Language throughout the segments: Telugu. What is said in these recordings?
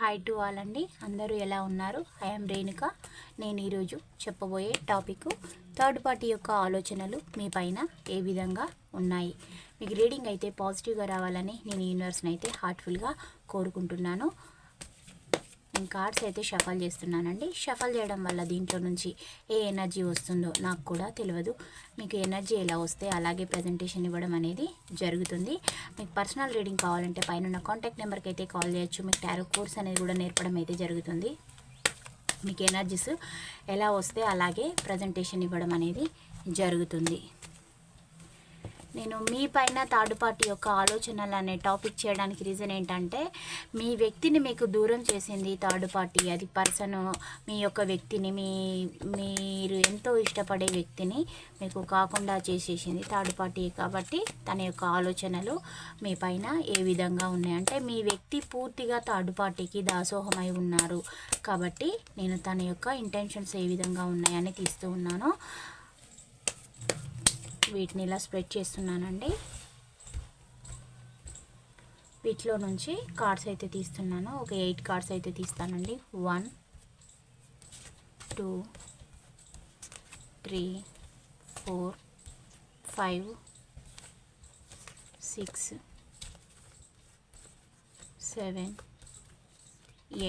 హాయ్ టు ఆల్ అండి. అందరూ ఎలా ఉన్నారు? ఐఎమ్ రేణుక నేను ఈరోజు చెప్పబోయే టాపిక్ థర్డ్ పార్టీ యొక్క ఆలోచనలు మీ పైన ఏ విధంగా ఉన్నాయి? మీకు రీడింగ్ అయితే పాజిటివ్గా రావాలని నేను యూనివర్స్ని అయితే హార్ట్ఫుల్గా కోరుకుంటున్నాను. నేను కార్డ్స్ అయితే షఫల్ చేస్తున్నానండి. షఫల్ చేయడం వల్ల దీంట్లో నుంచి ఏ ఎనర్జీ వస్తుందో నాకు కూడా తెలియదు. మీకు ఎనర్జీ ఎలా వస్తే అలాగే ప్రజెంటేషన్ ఇవ్వడం అనేది జరుగుతుంది. మీకు పర్సనల్ రీడింగ్ కావాలంటే పైన కాంటాక్ట్ నెంబర్కి అయితే కాల్ చేయొచ్చు. మీకు టారో కోర్స్ అనేది కూడా నేర్పడం అయితే జరుగుతుంది. మీకు ఎనర్జీస్ ఎలా వస్తే అలాగే ప్రజెంటేషన్ ఇవ్వడం అనేది జరుగుతుంది. నేను మీ పైన థర్డ్ పార్టీ యొక్క ఆలోచనలు అనే టాపిక్ చేయడానికి రీజన్ ఏంటంటే మీ వ్యక్తిని మీకు దూరం చేసింది థర్డ్ పార్టీ. అది పర్సన్ మీ యొక్క వ్యక్తిని మీ మీరు ఎంతో ఇష్టపడే వ్యక్తిని మీకు కాకుండా చేసేసింది థర్డ్ పార్టీ. కాబట్టి తన యొక్క ఆలోచనలు మీ పైన ఏ విధంగా ఉన్నాయంటే మీ వ్యక్తి పూర్తిగా థర్డ్ పార్టీకి దాసోహమై ఉన్నారు. కాబట్టి నేను తన యొక్క ఇంటెన్షన్స్ ఏ విధంగా ఉన్నాయని తీస్తూ ఉన్నాను. వీటిని ఇలా స్ప్రెడ్ చేస్తున్నానండి. వీటిలో నుంచి కార్డ్స్ అయితే తీస్తున్నాను. ఒక ఎయిట్ కార్డ్స్ అయితే తీస్తానండి. One two three four five six seven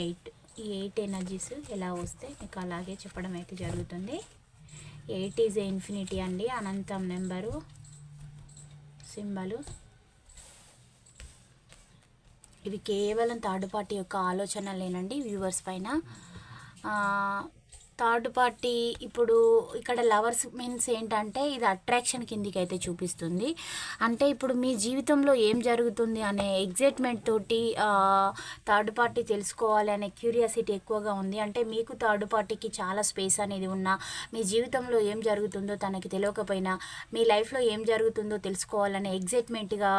eight. ఈ ఎయిట్ ఎనర్జీస్ ఎలా వస్తే మీకు అలాగే చెప్పడం అయితే జరుగుతుంది. ఎయిట్ ఈజ్ ఇన్ఫినిటీ అండి అనంతం నెంబరు సింబలు. ఇవి కేవలం థర్డ్ పార్టీ యొక్క ఆలోచనలేనండి వ్యూవర్స్ పైన. థర్డ్ పార్టీ ఇప్పుడు ఇక్కడ లవర్స్ మీన్స్ ఏంటంటే ఇది అట్రాక్షన్ కిందికి అయితే చూపిస్తుంది. అంటే ఇప్పుడు మీ జీవితంలో ఏం జరుగుతుంది అనే ఎగ్జైట్మెంట్ తోటి థర్డ్ పార్టీ తెలుసుకోవాలి అనే క్యూరియాసిటీ ఎక్కువగా ఉంది. అంటే మీకు థర్డ్ పార్టీకి చాలా స్పేస్ అనేది ఉన్నా మీ జీవితంలో ఏం జరుగుతుందో తనకి తెలియకపోయినా మీ లైఫ్లో ఏం జరుగుతుందో తెలుసుకోవాలనే ఎగ్జైట్మెంట్గా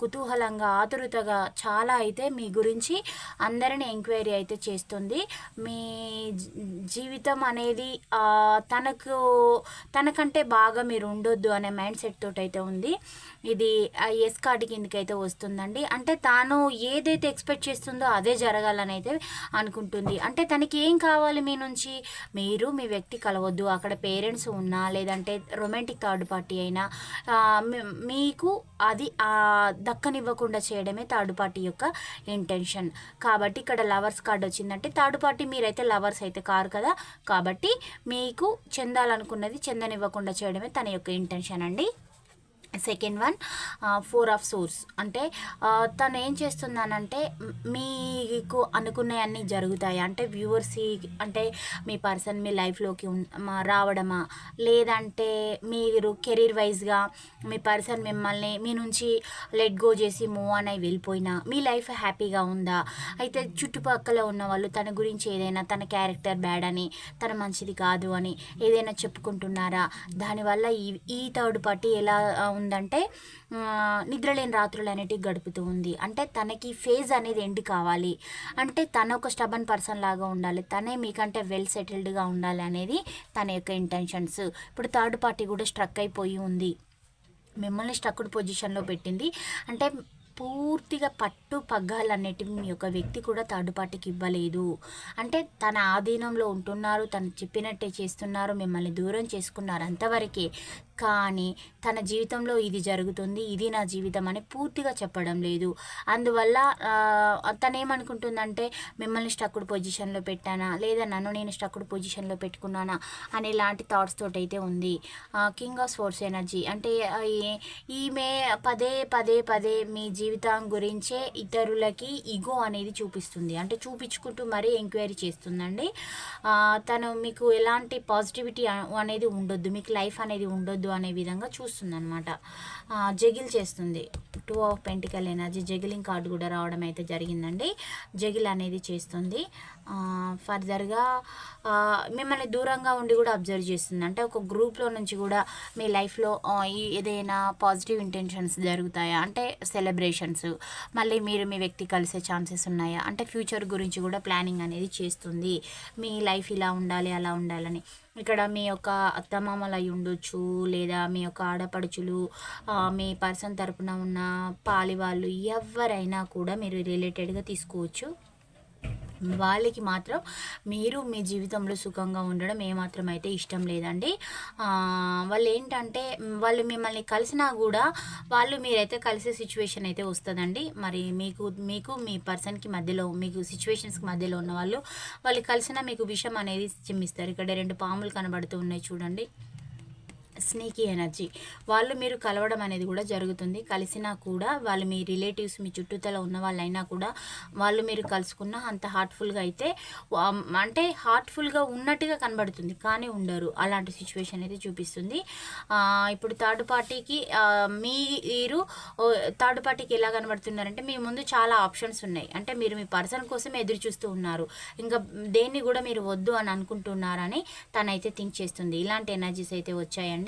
కుతూహలంగా ఆతురతగా చాలా అయితే మీ గురించి అందరిని ఎంక్వైరీ అయితే చేస్తుంది. మీ జీవితం అనేది తనకు తనకంటే బాగా మీరు ఉండొద్దు అనే మైండ్ సెట్ తోటైతే ఉంది. ఇది ఎస్ కార్డు కిందకి అయితే వస్తుందండి. అంటే తాను ఏదైతే ఎక్స్పెక్ట్ చేస్తుందో అదే జరగాలని అయితే అనుకుంటుంది. అంటే తనకి ఏం కావాలి మీ నుంచి? మీరు మీ వ్యక్తి కలవద్దు. అక్కడ పేరెంట్స్ ఉన్నా లేదంటే రొమాంటిక్ థర్డ్ పార్టీ అయినా మీకు అది దక్కనివ్వకుండా చేయడమే థర్డ్ పార్టీ యొక్క ఇంటెన్షన్ కాబట్టి ఇక్కడ లవర్స్ కార్డ్ వచ్చిందంటే థర్డ్ పార్టీ మీరైతే లవర్స్ అయితే కారు కదా. కాబట్టి మీకు చెందాలనుకున్నది చెందనివ్వకుండా చేయడమే తన యొక్క ఇంటెన్షన్ అండి. Second one four of swords. అంటే తను ఏం చేస్తుందనంటే మీకు అనుకున్నవన్నీ జరుగుతాయి? అంటే వ్యూవర్స్ అంటే మీ పర్సన్ మీ లైఫ్లోకి రావడమా? లేదంటే మీరు కెరీర్ వైజ్గా మీ పర్సన్ మిమ్మల్ని మీ నుంచి లెట్ గో చేసి మూవ్ అని అయి వెళ్ళిపోయినా మీ లైఫ్ హ్యాపీగా ఉందా? అయితే చుట్టుపక్కల ఉన్న వాళ్ళు తన గురించి ఏదైనా తన క్యారెక్టర్ బ్యాడ్ అని తన మంచిది కాదు అని ఏదైనా చెప్పుకుంటున్నారా? దానివల్ల ఈ ఈ థర్డ్ పార్టీ ఎలా ఉందంటే నిద్రలేని రాత్రులు అనేటివి గడుపుతూ ఉంది. అంటే తనకి ఫేజ్ అనేది ఎండ్ కావాలి. అంటే తన ఒక స్టబన్ పర్సన్ లాగా ఉండాలి. తనే మీకంటే వెల్ సెటిల్డ్గా ఉండాలి అనేది తన యొక్క ఇంటెన్షన్స్. ఇప్పుడు థర్డ్ పార్టీ కూడా స్ట్రక్ అయిపోయి ఉంది. మిమ్మల్ని స్ట్రక్డ్ పొజిషన్లో పెట్టింది. అంటే పూర్తిగా పట్టు పగ్గాలన్నిటివి మీ యొక్క వ్యక్తి కూడా థర్డ్ పార్టీకి ఇవ్వలేదు. అంటే తన ఆధీనంలో ఉంటున్నారు తను చెప్పినట్టే చేస్తున్నారు మిమ్మల్ని దూరం చేసుకున్నారు అంతవరకే. కానీ తన జీవితంలో ఇది జరుగుతుంది ఇది నా జీవితం అని పూర్తిగా చెప్పడం లేదు. అందువల్ల తను ఏమనుకుంటుందంటే మిమ్మల్ని స్టక్డ్ పొజిషన్లో పెట్టానా? లేదా నన్ను నేను స్టక్కుడు పొజిషన్లో పెట్టుకున్నానా? అనే లాంటి థాట్స్ తోటి అయితే ఉంది కింగ్ ఆఫ్ స్పోర్ట్స్ ఎనర్జీ అంటే ఈమె పదే పదే పదే మీ జీవితం గురించే ఇతరులకి ఇగో అనేది చూపిస్తుంది. అంటే చూపించుకుంటూ మరీ ఎంక్వైరీ చేస్తుందండి. తను మీకు ఎలాంటి పాజిటివిటీ అనేది ఉండొద్దు మీకు లైఫ్ అనేది ఉండొద్దు అనే విధంగా చూస్తుంది అనమాట జగిల్ చేస్తుంది. Two of pentacle energy juggling card కూడా రావడం అయితే జరిగిందండి. జగిల్ అనేది చేస్తుంది. ఫర్దర్గా మిమ్మల్ని దూరంగా ఉండి కూడా అబ్జర్వ్ చేస్తుంది. అంటే ఒక గ్రూప్లో నుంచి కూడా మీ లైఫ్లో ఏదైనా పాజిటివ్ ఇంటెన్షన్స్ జరుగుతాయా? అంటే సెలబ్రేషన్ సెలబ్రేషన్స్ మళ్ళీ మీరు మీ వ్యక్తి కలిసే ఛాన్సెస్ ఉన్నాయా? అంటే ఫ్యూచర్ గురించి కూడా ప్లానింగ్ అనేది చేస్తుంది. మీ లైఫ్ ఇలా ఉండాలి అలా ఉండాలని. ఇక్కడ మీ యొక్క అత్తమామలు అయి ఉండొచ్చు లేదా మీ యొక్క ఆడపడుచులు మీ పర్సన్ తరపున ఉన్న పాలి వాళ్ళు ఎవరైనా కూడా మీరు రిలేటెడ్గా తీసుకోవచ్చు. వాళ్ళకి మాత్రం మీరు మీ జీవితంలో సుఖంగా ఉండడం ఏమాత్రం అయితే ఇష్టం లేదండి. వాళ్ళు ఏంటంటే వాళ్ళు మిమ్మల్ని కలిసినా కూడా వాళ్ళు మీరైతే కలిసే సిచ్యువేషన్ అయితే వస్తుందండి. మరి మీకు మీకు మీ పర్సన్కి మధ్యలో మీకు సిచ్యువేషన్స్కి మధ్యలో ఉన్న వాళ్ళు వాళ్ళు కలిసినా మీకు విషయం అనేది చిమ్మిస్తారు. ఇక్కడ రెండు పాములు కనబడుతూ ఉన్నాయి చూడండి. Snaky energy. వాళ్ళు మీరు కలవడం అనేది కూడా జరుగుతుంది. కలిసినా కూడా వాళ్ళు మీ రిలేటివ్స్ మీ చుట్టూతల ఉన్న వాళ్ళైనా కూడా వాళ్ళు మీరు కలుసుకున్న అంత హార్ట్ఫుల్గా అయితే అంటే హార్ట్ఫుల్గా ఉన్నట్టుగా కనబడుతుంది. కానీ ఉండరు. అలాంటి సిచ్యువేషన్ అయితే చూపిస్తుంది. ఇప్పుడు థర్డ్ పార్టీకి మీరు థర్డ్ పార్టీకి ఎలా కనబడుతున్నారంటే మీ ముందు చాలా ఆప్షన్స్ ఉన్నాయి. అంటే మీరు మీ పర్సన్ కోసం ఎదురు చూస్తూ ఉన్నారు. ఇంకా దేన్ని కూడా మీరు వద్దు అని అనుకుంటున్నారని తనైతే థింక్ చేస్తుంది. ఇలాంటి ఎనర్జీస్ అయితే వచ్చాయండి.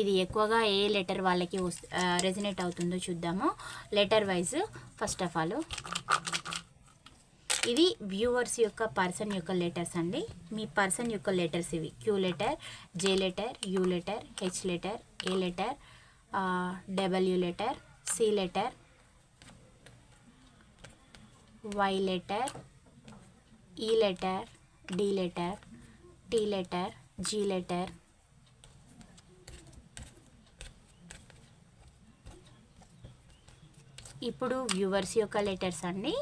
ఇది ఎక్కువగా ఏ లెటర్ వాళ్ళకి రెజినేట్ అవుతుందో చూద్దాము. Letter wise first of all. ఇది వ్యూవర్స్ యొక్క పర్సన్ యొక్క లెటర్స్ అండి. మీ పర్సన్ యొక్క లెటర్స్ ఇవి. Q letter J letter U letter H letter A letter W letter C letter Y letter E letter D letter T letter G letter ఇప్పుడు వ్యూవర్స్ యొక్క లెటర్స్ అండి.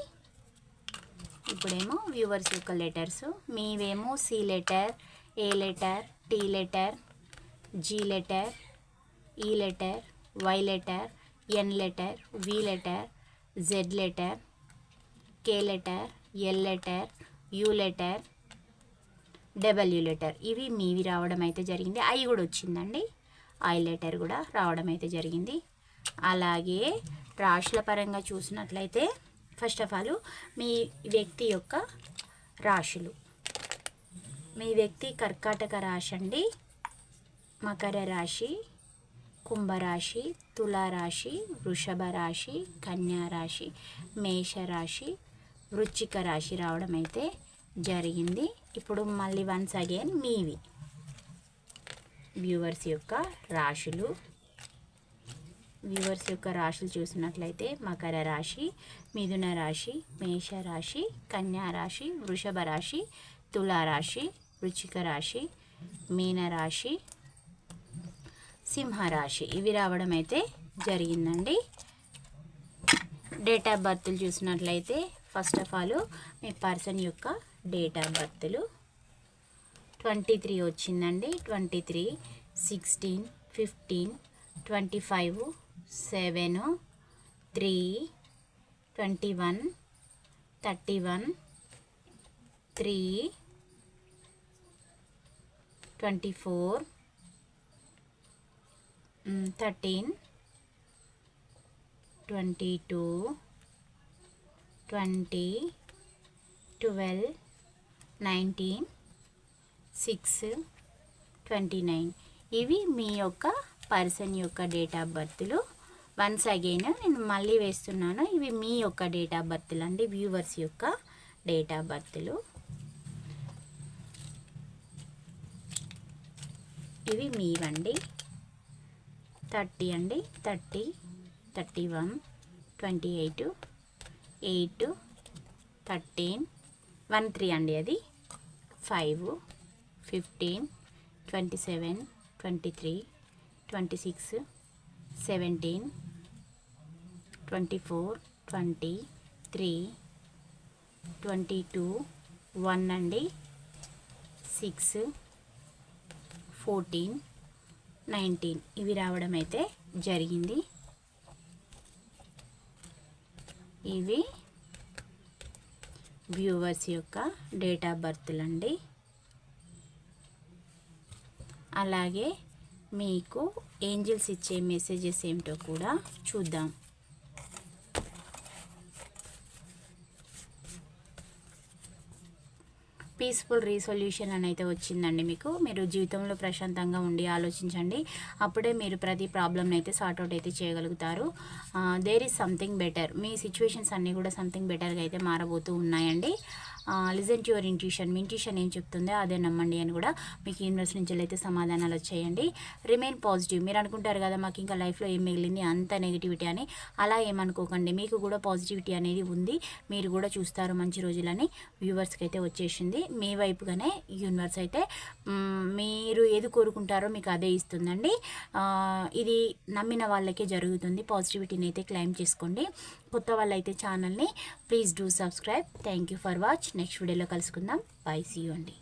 ఇప్పుడేమో వ్యూవర్స్ యొక్క letters. మీవేమో C letter A letter T letter G letter E letter Y letter N letter V letter Z letter K letter L letter U letter W letter. ఇవి మీవి రావడం అయితే జరిగింది. ఐ కూడా వచ్చిందండి. ఐ లెటర్ కూడా రావడం అయితే జరిగింది. అలాగే రాశుల పరంగా చూసినట్లయితే ఫస్ట్ ఆఫ్ ఆల్ మీ వ్యక్తి యొక్క రాశులు. మీ వ్యక్తి కర్కాటక రాశి అండి మకర రాశి కుంభరాశి తులారాశి వృషభ రాశి కన్యా రాశి మేషరాశి వృచ్చిక రాశి రావడం అయితే జరిగింది. ఇప్పుడు మళ్ళీ వన్స్ అగైన్ మీవి. వ్యూవర్స్ యొక్క రాశులు. వ్యూవర్స్ యొక్క రాశులు చూసినట్లయితే మకర రాశి మిథున రాశి మేష రాశి కన్యా రాశి వృషభ రాశి తులారాశి వృచ్చిక రాశి మీన రాశి సింహరాశి ఇవి రావడం అయితే జరిగిందండి. డేట్ ఆఫ్ బర్త్లు చూసినట్లయితే ఫస్ట్ ఆఫ్ ఆల్ మీ పర్సన్ యొక్క డేట్ ఆఫ్ బర్త్లు ట్వంటీ త్రీ వచ్చిందండి. Twenty three sixteen fifteen twenty five seven three twenty one thirty one three twenty four thirteen twenty two twenty twelve nineteen six twenty nine. ఇవి మీ యొక్క పర్సన్ యొక్క డేట్ ఆఫ్ బర్త్లు. వన్స్ అగైన్ నేను మళ్ళీ వేస్తున్నాను. ఇవి మీ యొక్క డేట్ ఆఫ్ బర్త్లు అండి. వ్యూవర్స్ యొక్క డేట్ ఆఫ్ బర్త్లు. ఇవి మీవండి. థర్టీ అండి. Thirty thirty one twenty eight eight thirteen one three అండి అది. Five fifteen twenty seven twenty three twenty six seventeen twenty four twenty three twenty two one అండి సిక్స్ ఫోర్టీన్ నైన్టీన్. ఇవి రావడం అయితే జరిగింది. ఇవి వ్యూవర్స్ యొక్క డేట్ ఆఫ్ బర్త్లు అండి. అలాగే మీకు ఏంజిల్స్ ఇచ్చే మెసేజెస్ ఏమిటో కూడా చూద్దాం. పీస్ఫుల్ రీసొల్యూషన్ అని అయితే వచ్చిందండి మీకు. మీరు జీవితంలో ప్రశాంతంగా ఉండి ఆలోచించండి. అప్పుడే మీరు ప్రతి ప్రాబ్లమ్ని అయితే సార్ట్అవుట్ అయితే చేయగలుగుతారు. దేర్ ఈజ్ సంథింగ్ బెటర్ మీ సిచ్యువేషన్స్ అన్నీ కూడా సంథింగ్ బెటర్గా అయితే మారబోతూ ఉన్నాయండి. లిజన్ టు యువర్ ఇంట్యూషన్ మీ ఇంట్యూషన్ ఏం చెప్తుందో అదే నమ్మండి అని కూడా మీకు యూనివర్స్ నుంచి అయితే సమాధానాలు వచ్చేయండి. రిమైన్ పాజిటివ్ మీరు అనుకుంటారు కదా మాకు ఇంకా లైఫ్లో ఏం మిగిలింది అంత నెగిటివిటీ అని. అలా ఏమనుకోకండి. మీకు కూడా పాజిటివిటీ అనేది ఉంది. మీరు కూడా చూస్తారు మంచి రోజులని. వ్యూవర్స్కి అయితే వచ్చేసింది. మీ వైపుగానే యూనివర్స్ అయితే మీరు ఏది కోరుకుంటారో మీకు అదే ఇస్తుందండి. ఇది నమ్మిన వాళ్ళకే జరుగుతుంది. పాజిటివిటీని అయితే క్లైమ్ చేసుకోండి. కొత్త వాళ్ళైతే ఛానల్ని please do subscribe. Thank you for watch next వీడియోలో కలుసుకుందాం. బై సీ అండి.